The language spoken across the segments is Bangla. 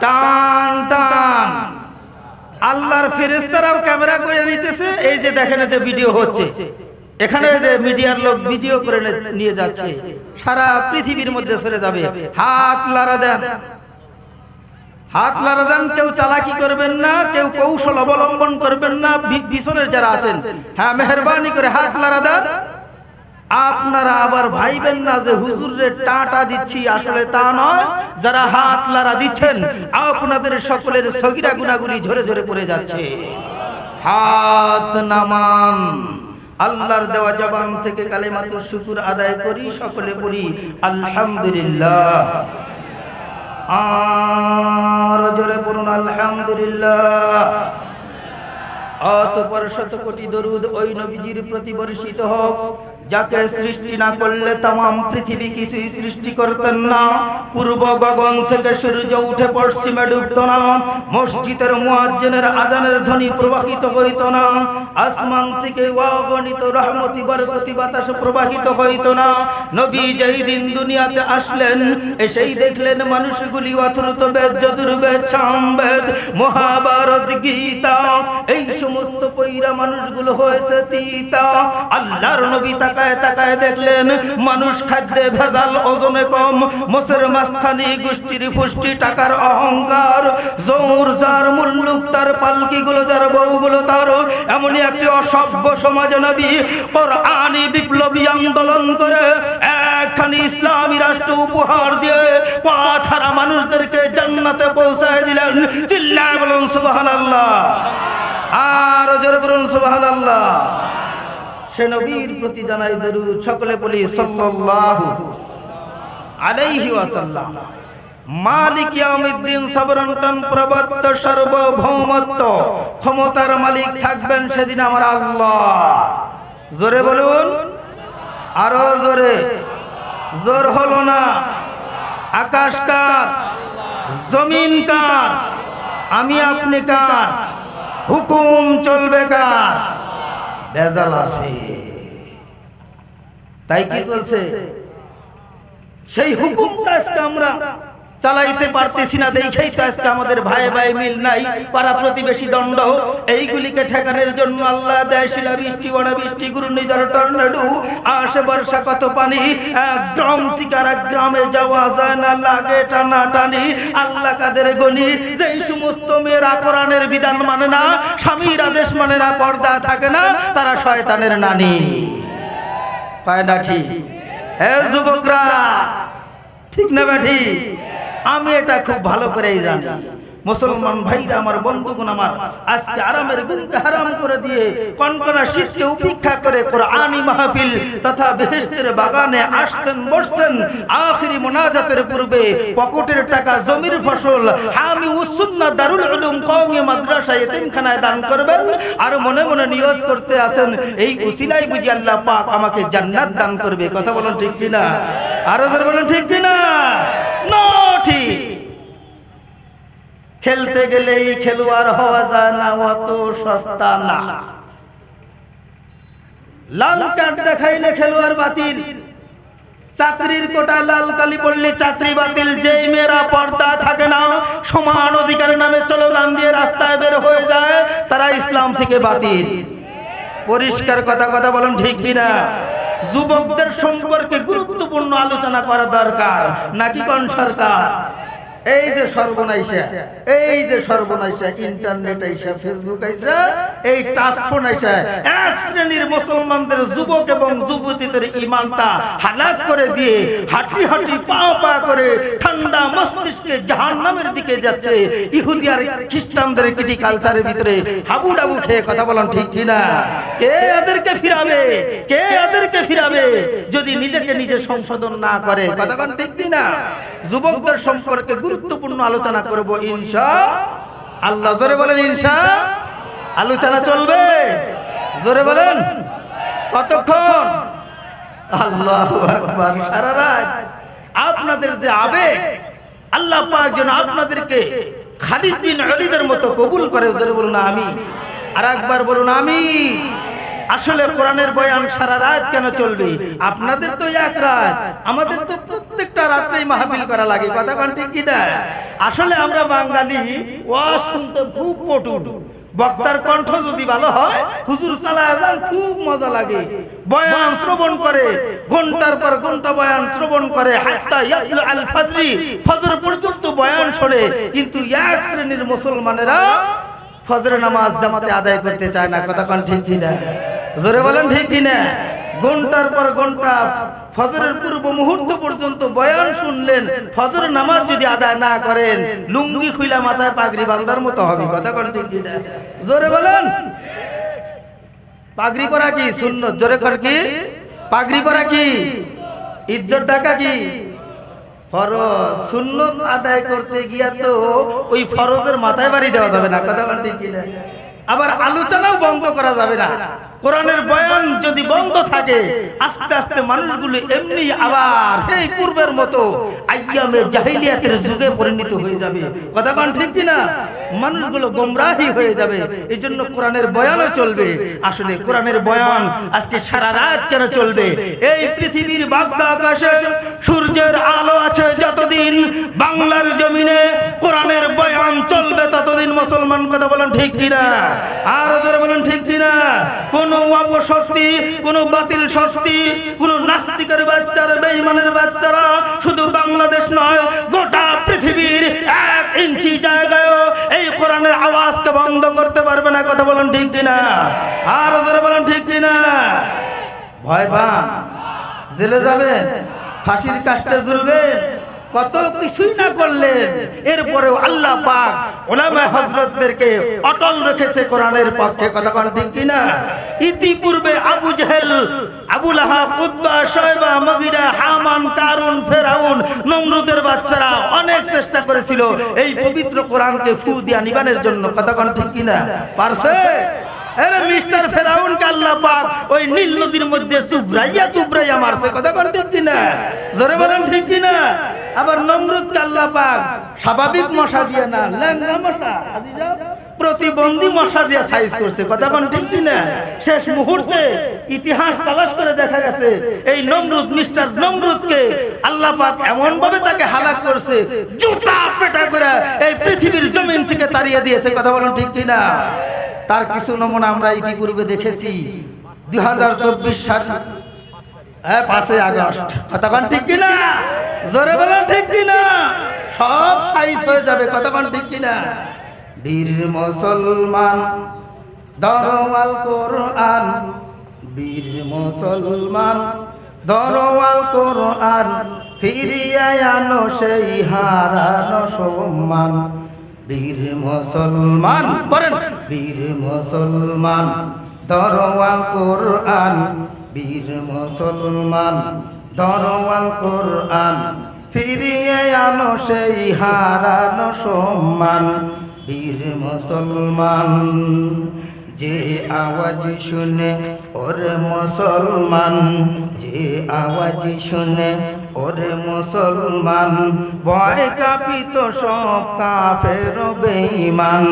টান টান। আল্লাহর ফেরেস্তারাও ক্যামেরা করে নিতেছে, এই যে দেখেন যে ভিডিও হচ্ছে। এখানে যে মিডিয়ার লোক ভিডিও করে নিয়ে যাচ্ছে, সারা পৃথিবীর মধ্যে সরে যাবে। হাত লারা দেন। হাত লারা দেন, কেউ চালাকি করবেন না, কেউ কৌশল অবলম্বন করবেন না, বি- পিছনের যারা আছেন। হ্যাঁ মেহরবানি করে হাত লারা দেন। আপনারা আবার ভাইবেন না যে হুজুরে টাটা দিচ্ছি, আসলে তা নয়। যারা হাত লারা দিচ্ছেন, আপনাদের সকলের সগিরা গুনাগুলি ঝরে ঝরে পড়ে যাচ্ছে। হাত নামান। আল্লাহর দেওয়া জবান থেকে কালেমাতুর শুকুর আদায় করি, সকলে পড়ি, আলহামদুলিল্লাহ। আর জোরে পড়ুন, আলহামদুলিল্লাহ। অতপর শত কোটি দরুদ ওই নবীজির প্রতি বর্ষিত হোক। যাকে সৃষ্টি না করলে তাম পৃথিবী কিছুই সৃষ্টি করতেন না। পূর্ব গগন থেকে সূর্য উঠে পশ্চিমে ডুবত না। মসজিদের মুয়াজ্জিনের আজানের ধ্বনি প্রবাহিত হইত না। আসমান থেকে অগণিত রহমতি, বরকতি বাতাস প্রবাহিত হইত না। নবী যেই দিন দুনিয়াতে আসলেন, এসেই দেখলেন মানুষগুলি অথরত বেদ, যদুর্বেদ মহাভারত, গীতা, এই সমস্ত পৈরা মানুষগুলো হয়েছে তিতা। আল্লাহর নবী তাকায় তাকায় দেখলেন মানুষ খাদ্যে ভেজাল, ওজনে কম। মোসের মাস্তানি গোষ্ঠীর পুষ্টি, টাকার অহংকার। জোর যার মুল্লুক, তার পালকিগুলো, যার বউগুলো, তার এমনই একটি অসভ্য সমাজ নবী। কোরআনি বিপ্লবী আন্দোলন করে একখানি ইসলামী রাষ্ট্র উপহার দিয়ে পাথারা মানুষদেরকে জান্নাতে পৌঁছায় দিলেন। চিল্লায় বলুন, সুবহানাল্লাহ। আর জোরে বলুন, সুবহানাল্লাহ। সে নবীর প্রতি জানাই দরুদ সকলে বলি সাল্লাল্লাহু আলাইহি ওয়াসাল্লাম। মালিক ইয়াউমিদ্দিন সবরন্টন প্রবত্ত সার্বভৌমত্ব, ক্ষমতার মালিক থাকবেন সেদিন আমার আল্লাহ। জোরে বলুন। আরও জোরে। জোর হলো না। আকাশ কার? জমিন কার? আমি আপনি কার? হুকুম চলবে কার? বেজাল আছে। তাই কি চলছে? সেই হুকুমটা আজকে আমরা চালাইতে পারতেছি না, দেখেই তো আজকে আমাদের ভাই ভাই মিল নাই, পাড়া প্রতিবেশী দণ্ড এইগুলিকে ঠেকানোর জন্য আল্লাহ দেয় শিলা বৃষ্টি অনাবৃষ্টি, ঘূর্ণিঝড়, টর্নেডো আসে বর্ষা, কত পানি, এক গ্রাম থেকে আর গ্রামে যাওয়া যায় না, লাগে টানা টানি আল্লাহ কাদের গনি? যেই সমস্ত মেয়েরা কোরআনের বিধান মানে না, স্বামীর আদেশ মানে না, পর্দা থাকে না, তারা শয়তানের নানি। পায় না ঠিক? হে যুবকরা, ঠিক না ব্যাঠি? আমি এটা খুব ভালো করেই জানি। মুসলমান ভাইরা, আমার বন্ধুগণ আমার, আজকে আরামের গুণকে হারাম করে দিয়ে কনকনা শীতকে উপেক্ষা করে কোরআনি মাহফিল তথা বেহেশতের বাগানে আসছেন, বসছেন, আখিরি মোনাজাতের পূর্বে পকেটের টাকা, জমির ফসল আমি উসুন্না দারুল উলুম কওমি মাদ্রাসা এতিমখানায় দান করবেন আর মনে মনে নিয়ত করতে আসেন, এই উসিলাই বুঝি আল্লাহ পাক আমাকে জান্নাত দান করবে। কথা বলেন ঠিক কিনা? আরও বলুন ঠিক কিনা? না! ঠিক খেলতে গেলেই খেলোয়াড় হওয়া যায় না, অত সস্তা না। লাল কার্ড দেখাইলে খেলোয়াড় বাতিল। চাকরির কোটা লাল কালি পড়লে চাকরি বাতিল। যেই মেয়েরা পর্দা থাকে না, সমান অধিকারের নামে স্লোগান দিয়ে রাস্তায় বের হয়ে যায়, তারা ইসলাম থেকে বাতিল। পরিষ্কার কথা কথা বলেন ঠিক কিনা? যুবকদের সম্পর্কে গুরুত্বপূর্ণ আলোচনা করা দরকার। নাকি কোন সরকার? এই যে সর্বনাইসা এই যে সর্বনাইসা ইন্টারনেট আইসা ফেসবুক আইসা, এই টাচফোন আইসা, এক শ্রেণির মুসলমানদের যুবক এবং যুবতীদের ইমানটা হালাক করে দিয়ে হাঁটি হাঁটি পা পা করে ঠান্ডা মস্তিষ্কে জাহান্নামের দিকে যাচ্ছে। ইহুদি আর খ্রিস্টানদের কিটি কালচারের ভিতরে হাবু ডাবু খেয়ে কথা বলেন ঠিক কিনা? কে এদেরকে ফিরাবে? কে এদেরকে ফিরাবে? যদি নিজেকে নিজে সংশোধন না করে, কথা বলেন ঠিক কিনা? যুবকদের সম্পর্কে গুরুত্বপূর্ণ আলোচনা করব, ইনশা আল্লাহ। জোরে বলেন, ইনশা আলোচনা চলবে। জোরে বলেন, কতক্ষণ? আল্লাহ আকবার, সারা রাত। আপনাদের যে আবেগ, আল্লাহ পাক যেন আপনাদেরকে খালিদ বিন আলিদের মতো কবুল করে। জোরে বলুন আমি আর একবার বলুন আমি আসলে কোরআনের বয়ান সারা রাত কেন চলবে? আপনাদের তো এক রাত। আমাদের তো প্রত্যেকটা রাত্রেই মাহফিল করা লাগে। কথা কোন কি না আসলে আমরা বাঙালি, ওয়াজ শুনতে খুব পটু বক্তার কণ্ঠ যদি ভালো হয়, হুজুর যান খুব মজা লাগে। বয়ান শ্রবণ করে, ঘণ্টার পর ঘণ্টা বয়ান শ্রবণ করে, হাত্তা ইয়াতলু আল ফাজরি, ফজর পর্যন্ত বয়ান শোনে। কিন্তু এক শ্রেণির মুসলমানেরা ফজর নামাজ জামাতে আদায় করতে চায় না। কথা কোন ঠিক না জোরে বলেন ঠিক কি না ঘণ্টার পর ঘণ্টা ফজরের পূর্ব মুহূর্ত পর্যন্ত বয়ান শুনলেন। ফজর নামাজ যদি আদায় না করেন, লুঙ্গি খুইলা মাথায় পাগড়ি বান্ধার মতো হবে। কথা কোন ঠিক কি না জোরে বলেন। পাগড়ি পরা কি? শূন্য জোরে কর কি? পাগড়ি পরা কি? ইজ্জত ডাকা কি? ফরজ। সুন্নত আদায় করতে গিয়া তো ওই ফরজের মাথায় বাড়ি দেওয়া যাবে না। কথা বলতে কি না আবার আলোচনাও বন্ধ করা যাবে না। কোরআনের বয়ান যদি বন্ধ থাকে, আস্তে আস্তে মানুষগুলো এমনি আবার এই পূর্বের মতো আইয়ামে জাহিলিয়াতের যুগে পরিণত হয়ে যাবে। কথা কোন ঠিক কিনা? মানুষগুলো গোমরাহি হয়ে যাবে। এই জন্য কোরআনের বয়ানও চলবে। আসলে কোরআনের বয়ান আজকে সারা রাত কেন চলবে? এই পৃথিবীর বাগ্যা আকাশে সূর্যের আলো আছে যতদিন, বাংলার জমিনে কোরআনের বয়ান চলবে ততদিন মুসলমান কথা বলেন ঠিক কিনা? আর বলেন ঠিক কিনা? কোন অপশক্তি, কোন বাতিল শক্তি, কোন নাস্তিকের বাচ্চারা, বেঈমানের বাচ্চারা শুধু বাংলাদেশ নয়, গোটা পৃথিবীর এক ইঞ্চি জায়গায়ও এই কোরআনের আওয়াজকে বন্ধ করতে পারবে না। কথা বলেন ঠিক কিনা? আর জোরে বলেন ঠিক কিনা? ভয় পান? জেলে যাবেন? ফাঁসির কাষ্টে ঝুলবেন? কত কিছুই না করলেন। এরপরেও আল্লাহ পাক ওলামা হজরতদেরকে অটল রেখেছে কোরআনের পক্ষে। কোন ঠিক কিনা? ইতিপূর্বে আবু জেহেল আবুল আহাব হামান কারুন ফেরাউন বাচ্চারা অনেক চেষ্টা করেছিল এই পবিত্র কোরআনকে ফু দিয়া নিবানের জন্য। কিনা? পারছে? মিস্টার ফেরাউন পাক ওই নীল নদীর মধ্যে মারছে। কথা ঠিক কিনা? জোরে বলেন ঠিক কিনা? আবার নমরুদ কে আল্লাহ পাক স্বাভাবিক মশা দিয়ে না, ল্যাংড়া মশা প্রতিবন্ধী মশা দিয়ে সাইজ করছে, কথা কোন ঠিক কিনা? শেষ মুহূর্তে ইতিহাস তালাশ করে দেখা গেছে, এই নমরুদ, মিস্টার নমরুদকে আল্লাহ পাক এমন ভাবে তাকে হালাক করছে, জুতা পেটা করে এই পৃথিবীর জমিন থেকে তাড়িয়ে দিয়েছে, কথা বলেন ঠিক কিনা? তার কিছু নমুনা আমরা ইতিপূর্বে দেখেছি। দুই হাজার চব্বিশ সাল হ্যাঁ পাঁচই আগস্ট কতক্ষণ ঠিক কিনা? জোরে বলেন ঠিক কিনা? সব সাইজ হয়ে যাবে, কতক্ষণ ঠিক কিনা? বীর মুসলমান, দরওয়াল কোরআন। বীর মুসলমান, দরওয়াল কোরআন। ফিরিয়ে আনো সেই হারানো সম্মান। বীর মুসলমান বীর মুসলমান, দরওয়াল কোরআন। বীর মুসলমান দরওয়াল কোরআন ফিরিয়ে আনো সেই হারানো সম্মান। বীর মুসলমান যে আওয়াজ শুনে, ওরে মুসলমান। যে আওয়াজ শুনে, ওরে মুসলমান। ভয় কাপিত সব কাফের বেঈমান।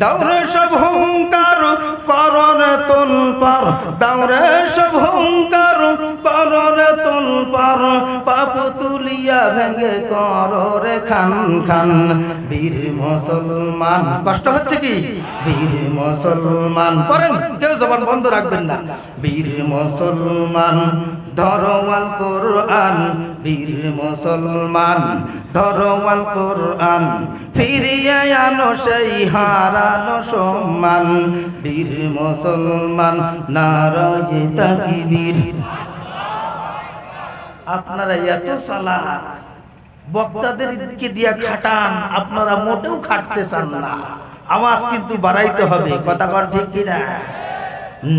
দৌড়ে সব হুঙ্কার কররে তুল পার দৌড়ে সব হুঙ্কার কররে তুল পার পাপ তুলিয়া ভেঙে কররে খান খান। বীর মুসলমান, কষ্ট হচ্ছে কি? বীর মুসলমান। পড়েন, কেউ জবান বন্ধ রাখবেন না। বীর মুসলমান, ধরওয়াল কোরআন। বীর মুসলমান, ধরওয়াল কোরআন। ফিরিয়ে আনো সেই হারানো সম্মান। বীর মুসলমান, নারায় তাকিবীর। আপনারা এত চালাক বক্তাদেরকে দিয়া খাটান, আপনারা মোটেও খাটতে চান না। আওয়াজ কিন্তু বাড়াইতে হবে। কথা কন ঠিক কিনা?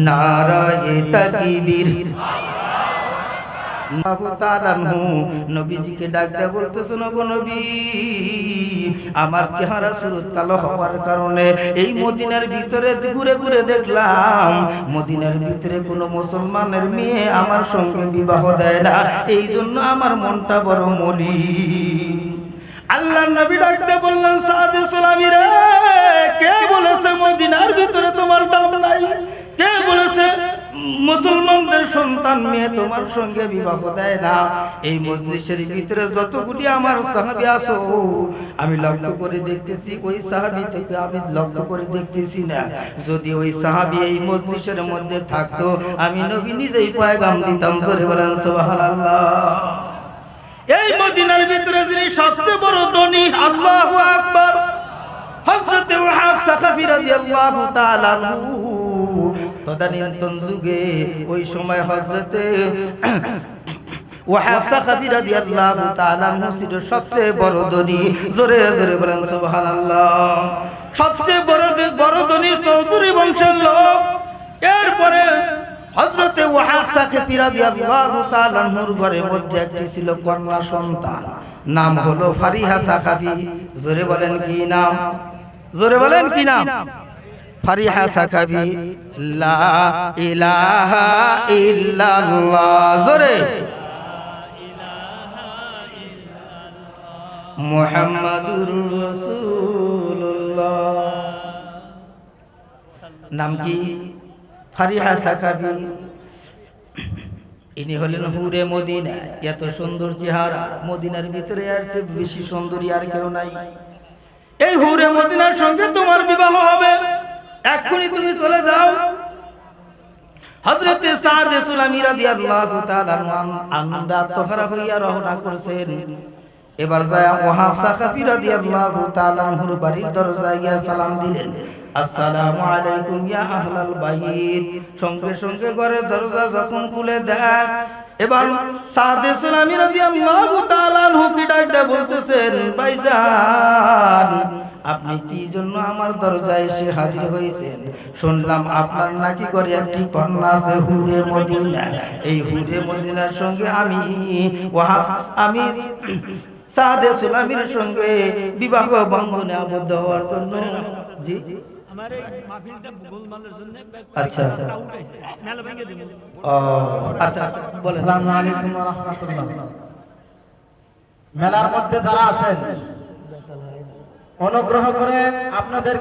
নারায় তাকিবীর। নবীজিকে ডাক দেয়া বলতেছে নগো নবী, আমার চেহারা সুরত কালো হওয়ার কারণে এই মদিনার ভিতরে ঘুরে ঘুরে দেখলাম, মদিনার ভিতরে কোনো মুসলমানের মেয়ে আমার সঙ্গে বিবাহ দেয় না। এই জন্য আমার মনটা বড় মলি আল্লাহ নবী ডাকতে বললেন সাদে সালামি রে কে বলেছে মদিনার ভিতরে তোমার দাম নাই? কে বলেছে মুসলমানদের সন্তান মেয়ে তোমার সঙ্গে বিবাহ দেয় না? এই মজলিসের ভিতরে যতগুলি আমার সাহাবি আসো আমি লক্ষ্য করে দেখতেছি, ওই সাহাবি থেকে আমি লক্ষ্য করে দেখতেছি না। যদি ওই সাহাবি এই মজলিসের মধ্যে থাকতো, আমি নবী নিজেই পয়গাম দিতাম ধরে বলেন, সুবহানাল্লাহ। এই মদিনার ভিতরে যিনি সবচেয়ে বড় ধনী, আল্লাহু আকবার, হযরত ওয়াহাব সাকাফি রাদিয়াল্লাহু তাআলা তদানীন্তন যুগে ওই সময় হযরতে ওয়াহাব সাকাফি রাদিয়াল্লাহু তাআলা ছিল সবচেয়ে বড় ধনী। জোরে জোরে বলেন, সুবহানাল্লাহ। সবচেয়ে বড় বড় ধনী চৌধুরী বংশের লোক। এরপরে হজরতে ওয়াহাব সাকেফি রাদিয়াল্লাহু তাআলা আনহুর ঘরের মধ্যে একটি ছিল কন্যা সন্তান। নাম হলো ফারিহা সাকাফি। জোরে বলেন কি নাম? জোরে বলেন কি নাম? ফারিহা সাকাফি, লা ইলাহা ইল্লাল্লাহ। জোরে। মুহাম্মাদুর রাসূলুল্লাহ। নাম কি? ফারিহা সাকাবি ইনি হলেন হুরে মদিনা এত সুন্দর চেহারা। মদিনার ভিতরে আর চেয়ে বেশি সুন্দরী আর কেউ নাই। এই হুরে মদিনার সঙ্গে তোমার বিবাহ হবে। এক্ষুনি তুমি চলে যাও। হযরতে সাদ সুলামি রাদিয়াল্লাহু তাআলা আনন্দা তোহারা হইয়া রওনা করেছেন। এবার যায় ওয়াহাব সাকাফি রাদিয়াল্লাহু তাআলা আনহুর বাড়ির দরজায় গিয়ে সালাম দিলেন। আসসালামু আলাইকুম ইয়া আহলাল বাইত। সঙ্গে সঙ্গে ঘরের দরজা যখন খুলে দেয়, এবার সাদে সুলামি রাদিয়াল্লাহু তাআলা আনহু কি ডাকতে বলতেছেন, ভাইজান, আপনি কি জন্য আমার দরজায় এসে হাজির হয়েছেন? শুনলাম আপনার নাকি করে একটি কন্যা আছে হুরে মদিনা। এই হুরে মদিনার সঙ্গে আমি ওয়াহাব আমি সাদে সুলামির সঙ্গে বিবাহ বন্ধনে আবদ্ধ হওয়ার জন্য। জি। আমার এই মাহফিলটা গোলমালের জন্য আচ্ছা। আচ্ছা বলেন। আসসালামু আলাইকুম ওয়া রাহমাতুল্লাহ। মেলার মধ্যে যারা আছেন অনুগ্রহ করে আপনাদের